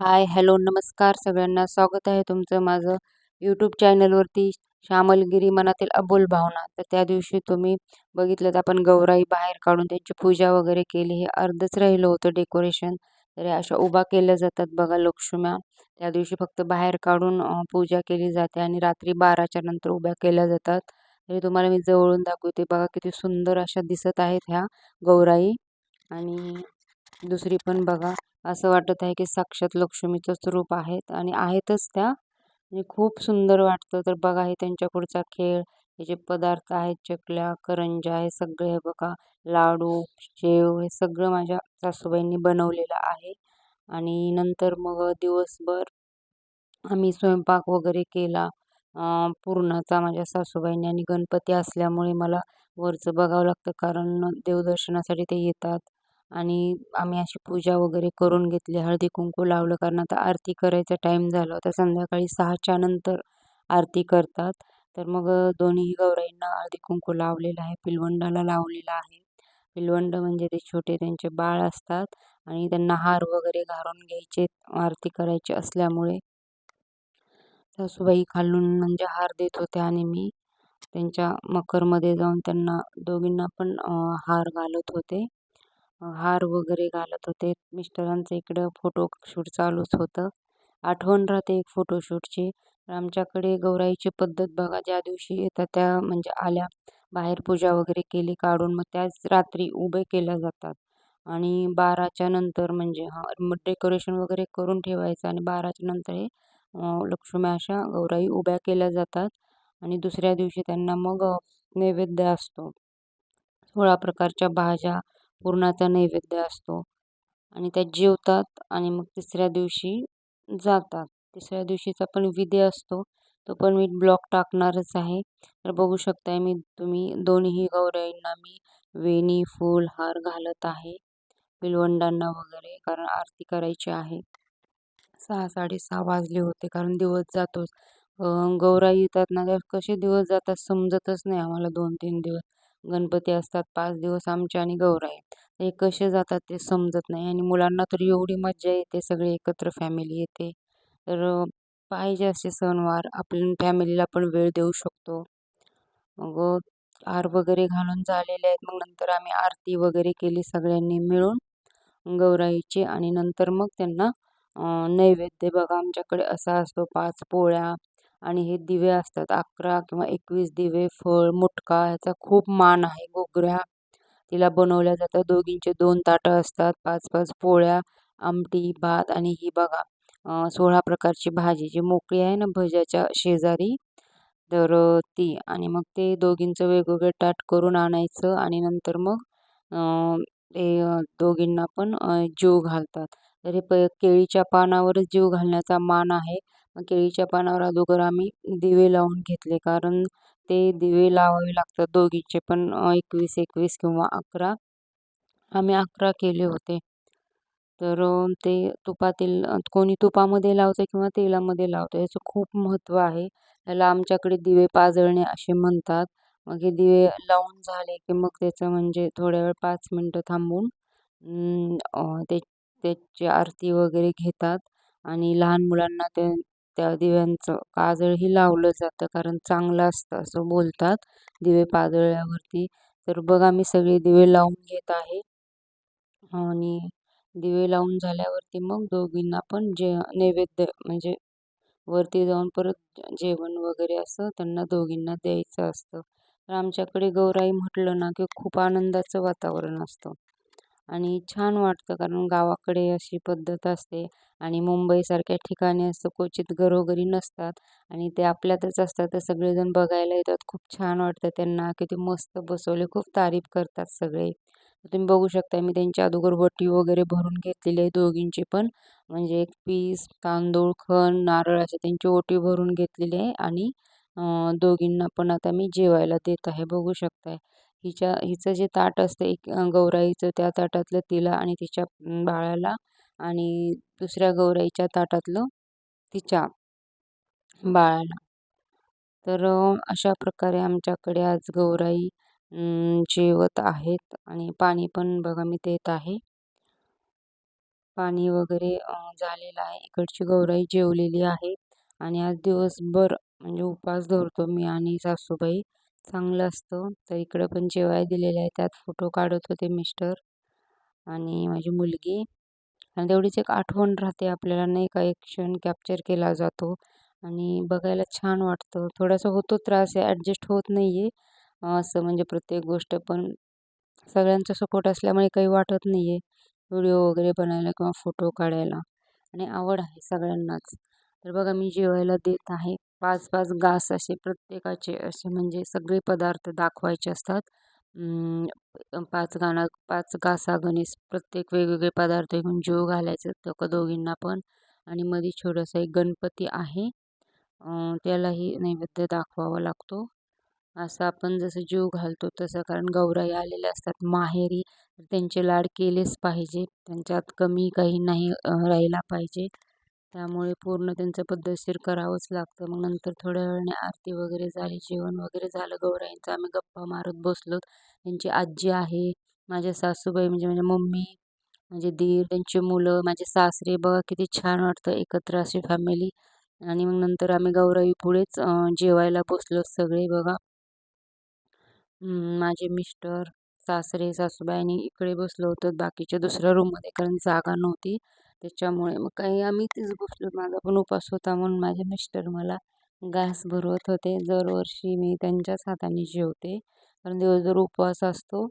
Hi hello नमस्कार सगळ्यांना. स्वागत आहे तुमचं माझं यूट्यूब चॅनलवरती श्यामलगिरी मनातील अबोल भावना. तर त्या दिवशी तुम्ही बघितलं तर आपण गौराई बाहेर काढून त्यांची पूजा वगैरे केली. हे अर्धच राहिलं होतं डेकोरेशन तर अशा उभा केल्या जातात बघा लक्ष्म्या. त्या दिवशी फक्त बाहेर काढून पूजा केली जाते आणि रात्री बाराच्या नंतर उभ्या केल्या जातात. तरी तुम्हाला मी जवळून दाखवते. बघा किती सुंदर अशा दिसत आहेत ह्या गौराई आणि दुसरी पण बघा असं वाटत आहे की साक्षात लक्ष्मीचंच रूप आहेत आणि आहेतच त्या. आणि खूप सुंदर वाटतं. तर बघा हे त्यांच्या पुढचा खेळ हे जे पदार्थ आहेत चकल्या करंजा हे सगळे हे बघा लाडू शेव हे सगळं माझ्या सासूबाईंनी बनवलेलं आहे. आणि नंतर मग दिवसभर आम्ही स्वयंपाक वगैरे केला पूर्णाचा माझ्या सासूबाईंनी आणि गणपती असल्यामुळे मला वरचं बघावं लागतं. कारण देवदर्शनासाठी ते येतात. आणि आम्ही अशी पूजा वगैरे करून घेतली. हळदी कुंकू लावलं कारण आता आरती करायचा टाईम झाला होता. संध्याकाळी सहाच्या नंतर आरती करतात. तर मग दोन्ही गौराईंना हळदी कुंकू लावलेलं आहे. पिलवंडाला लावलेलं आहे. पिलवंड म्हणजे ते छोटे त्यांचे बाळ असतात आणि त्यांना हार वगैरे घालून घ्यायचे आरती करायची असल्यामुळे. सासूबाई खालून म्हणजे हार देत होत्या आणि मी त्यांच्या मकरमध्ये जाऊन त्यांना दोघींना पण हार घालत होते. हार वगैरे घालत होते. मिस्टरांचं इकडं फोटोशूट चालूच होतं. आठवण राहते एक फोटोशूटची आमच्याकडे गौराईची पद्धत बघा ज्या दिवशी येतात त्या म्हणजे आल्या बाहेर पूजा वगैरे केली काढून मग त्याच रात्री उभे केल्या जातात. आणि बाराच्या नंतर म्हणजे हा मग डेकोरेशन वगैरे करून ठेवायचं आणि बाराच्या नंतर हे लक्ष्मी अशा गौराई उभ्या केल्या जातात. आणि दुसऱ्या दिवशी त्यांना मग नैवेद्य असतो. सोळा प्रकारच्या भाज्या पुरणाचा नैवेद्य असतो. आणि त्या जेवतात आणि मग तिसऱ्या दिवशी जातात. तिसऱ्या दिवशीचा पण विधी असतो. तो पण मी ब्लॉक टाकणारच आहे. तर बघू शकताय मी तुम्ही दोन्ही गौराईंना मी वेणी फूल हार घालत आहे. पिलवंडांना वगैरे कारण आरती करायची आहे. सहा साडेसहा वाजले होते कारण दिवस जातोच. गौराई येतात ना कसे दिवस जातात समजतच नाही आम्हाला दोन तीन दिवस. गणपती असतात पाच दिवस आमचे आणि गौराई हे कसे जातात ते समजत नाही आणि मुलांना तर एवढी मज्जा येते सगळे एकत्र फॅमिली येते. तर पाहिजे असे सणवार आपण फॅमिलीला पण वेळ देऊ शकतो. मग हार वगैरे घालून झालेले आहेत. मग नंतर आम्ही आरती वगैरे केली सगळ्यांनी मिळून गौराईची. आणि नंतर मग त्यांना नैवेद्य. बघा आमच्याकडे असा असतो पाच पोळ्या आणि हे दिवे असतात अकरा किंवा एकवीस दिवे फळ मुटका ह्याचा खूप मान आहे. गोगऱ्या तिला बनवल्या जातात. दोघींचे दोन ताटं असतात. पाच पाच पोळ्या आमटी भात आणि ही बघा सोळा प्रकारची भाजी. जी मोकळी आहे ना भज्याच्या शेजारी तर ती आणि मग ते दोघींचं वेगवेगळे ताट करून आणायचं आणि नंतर मग ते दोघींना पण जीव घालतात. तरी प केळीच्या पानावरच जीव घालण्याचा मान आहे. केळीच्या पानावर अगोदर आम्ही दिवे लावून घेतले. कारण ते दिवे लावावे लागतात दोघीचे पण एकवीस एकवीस किंवा अकरा. आम्ही अकरा केले होते. तर ते तुपातील कोणी तुपामध्ये लावतं किंवा तेलामध्ये लावतं याचं खूप महत्त्व आहे. याला आमच्याकडे दिवे पाजळणे असे म्हणतात. मग हे दिवे लावून झाले की मग त्याचं म्हणजे थोड्या वेळ पाच मिनटं थांबून ते त्याची आरती वगैरे घेतात. आणि लहान मुलांना ते त्या दिव्यांचं काजळही लावलं जातं कारण चांगलं असतं असं बोलतात दिवे पाजळल्यावरती तर बघा मी सगळे दिवे लावून घेत आहे. आणि दिवे लावून झाल्यावरती मग दोघींना पण जे नैवेद्य म्हणजे वरती जाऊन परत जेवण वगैरे असं त्यांना दोघींना द्यायचं असतं. तर आमच्याकडे गौराई म्हटलं ना की खूप आनंदाचं वातावरण असतं. आणि छान वाटतं कारण गावाकडे अशी पद्धत असते आणि मुंबईसारख्या ठिकाणी असतं क्वचित घरोघरी नसतात आणि ते आपल्यातच असतात. तर सगळेजण बघायला येतात. खूप छान वाटतं त्यांना. किती मस्त बसवले. खूप तारीफ करतात सगळे. तुम्ही बघू शकता मी त्यांच्या अगोदर वटी वगैरे भरून घेतलेली आहे दोघींची पण. म्हणजे एक पीस तांदूळ खण नारळ असे त्यांची ओटी भरून घेतलेली आहे आणि दोघींना पण आता मी जेवायला देत आहे. बघू शकताय. हिच्या हिचं जे ताट असतं एक गौराईचं त्या ताटातलं तिला आणि तिच्या बाळाला आणि दुसऱ्या गौराईच्या ताटातलं तिच्या बाळाला. तर अशा प्रकारे आमच्याकडे आज गौराई जेवत आहेत आणि पाणी पण बघा मी देत आहे. पाणी वगैरे झालेलं आहे. इकडची गौराई जेवलेली आहे आणि आज दिवसभर म्हणजे उपवास धरतो मी आणि सासूबाई. चांगलं असतं. तर इकडं पण जेवाय दिलेलं आहे त्यात फोटो काढत होते मिस्टर आणि माझी मुलगी. आणि तेवढीच एक आठवण राहते आपल्याला नाही का? एक क्षण कॅप्चर केला जातो आणि बघायला छान वाटतं. थोडासा होतो त्रास आहे ॲडजस्ट होत नाही आहे असं म्हणजे प्रत्येक गोष्ट पण सगळ्यांचा सपोर्ट असल्यामुळे काही वाटत नाही आहे व्हिडिओ वगैरे बनायला किंवा फोटो काढायला. आणि आवड आहे सगळ्यांनाच. तर बघा मी जेवायला देत आहे. पाच पाच घास असे प्रत्येकाचे असे म्हणजे सगळे पदार्थ दाखवायचे असतात. पाच गाणं पाच गासा गणेश प्रत्येक वेगवेगळे पदार्थ घेऊन जीव घालायचं त्या दोघींना पण. आणि मध्ये छोटासा एक गणपती आहे. त्यालाही नैवेद्य दाखवावा लागतो. असं आपण जसं जीव घालतो तसं कारण गौराई आलेल्या असतात माहेरी. त्यांचे लाड केलेच पाहिजे. त्यांच्यात कमी काही नाही राहिला पाहिजे. त्यामुळे पूर्ण त्यांचं पद्धतशीर करावंच लागतं. मग नंतर थोड्या वेळाने आरती वगैरे झाली जेवण वगैरे झालं गौराईंचं आम्ही गप्पा मारत बसलो. त्यांची आजी आहे माझ्या सासूबाई म्हणजे माझ्या मम्मी माझे दीर त्यांची मुलं माझे सासरे. बघा किती छान वाटतं एकत्र अशी फॅमिली आणि मग नंतर आम्ही गौराई पुढेच जेवायला बसलो सगळे बघा. माझे मिस्टर सासरे सासूबाई आणि इकडे बसलो होतो. बाकीच्या दुसऱ्या रूममध्ये कारण जागा नव्हती. त्याच्यामुळे मग काही आम्ही तीच बसलो माझा पण उपास होता म्हणून माझे मिस्टर मला घास भरवत होते. दरवर्षी मी त्यांच्याच हाताने जेवते. कारण दिवसभर उपवास असतो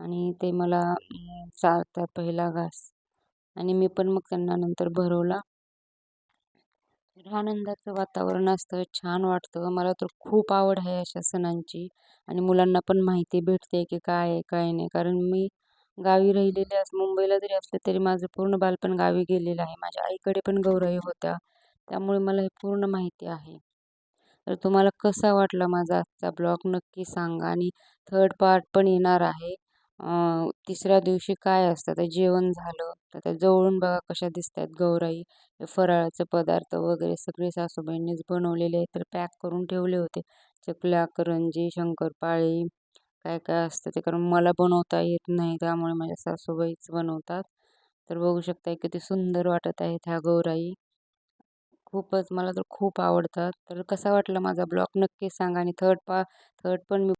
आणि ते मला चालतात पहिला घास. आणि मी पण मग त्यांना नंतर भरवला. आनंदाचं वातावरण असतं छान वाटतं. मला तर खूप आवड आहे अशा सणांची. आणि मुलांना पण माहिती भेटते की काय आहे काय नाही. कारण मी गावी राहिलेले अस मुंबईला जरी असले तरी माझं पूर्ण बालपण गावी गेलेलं आहे. माझ्या आईकडे पण गौराई होत्या. त्यामुळे मला हे पूर्ण माहिती आहे. तर तुम्हाला कसा वाटला माझा आजचा ब्लॉग नक्की सांगा. आणि थर्ड पार्ट पण येणार आहे. तिसऱ्या दिवशी काय असतं? तर जेवण झालं. तर त्या जवळून बघा कशा दिसत आहेत गौराई फराळाचे पदार्थ वगैरे सगळे सासूबाईंनीच बनवलेले आहेत. तर पॅक करून ठेवले होते. चकल्या करंजी शंकरपाळी काय काय असतं ते. कारण मला बनवता येत नाही त्यामुळे माझ्या सासूबाईच बनवतात. तर बघू शकता किती सुंदर वाटत आहेत ह्या गौराई. खूपच मला तर खूप आवडतात. तर कसा वाटला माझा ब्लॉग? नक्की सांगा. आणि थर्ड पा थर्ड पण मी